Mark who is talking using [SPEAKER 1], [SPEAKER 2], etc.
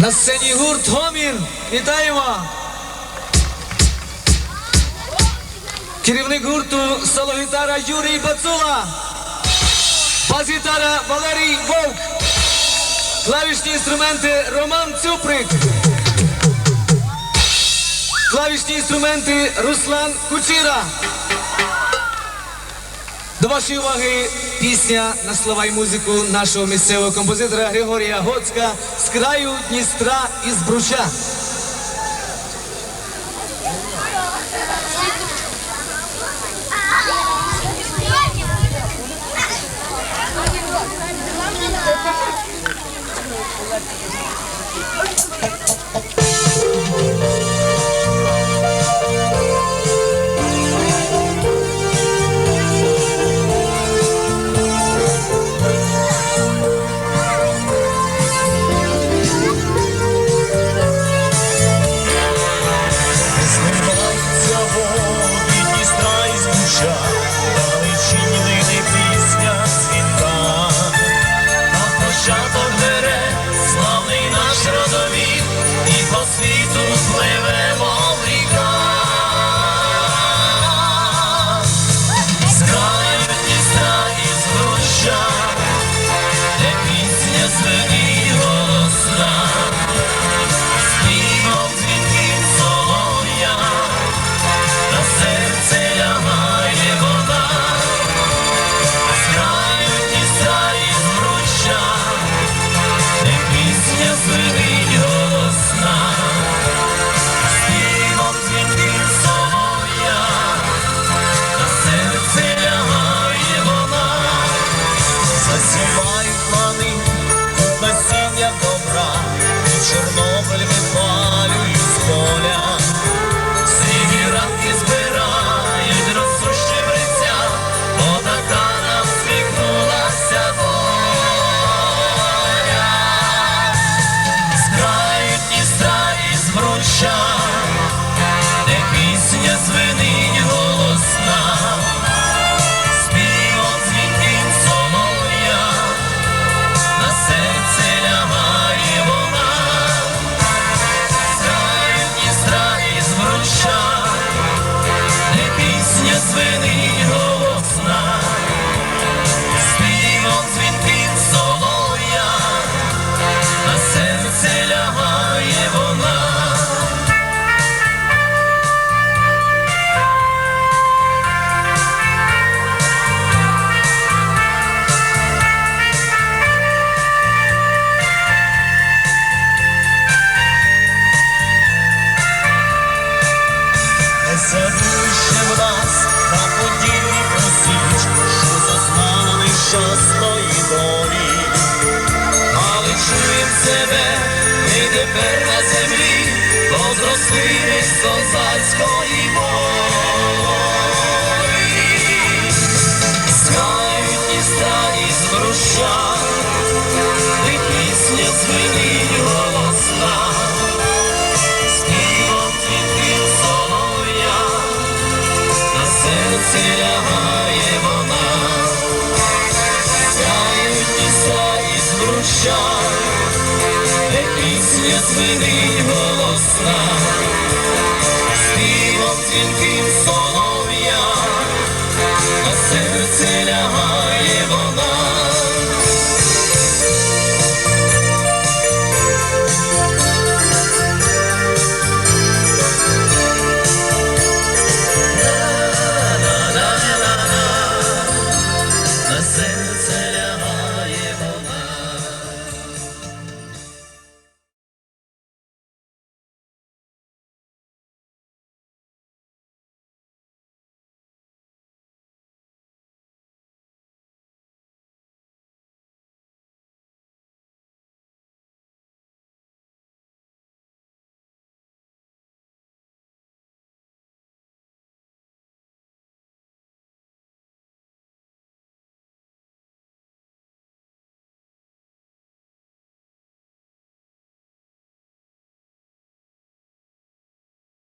[SPEAKER 1] На сцені гурт Гомін. Вітаємо! Керівник гурту Соло-гітара Юрій Бацула. Бас-гітара Валерій Вовк. Клавішні інструменти Роман Цюприк. Клавішні інструменти Руслан Кучіра. До вашої уваги пісня на слова й музику нашого місцевого композитора Григорія Гоцка з краю Дністра із
[SPEAKER 2] з Бруча. Sven, ich нещасної долі, але чуєм себе, і тепер на землі, бо зросли ми з волі. кричав, де пісня звенить голосна, співом дзвінки.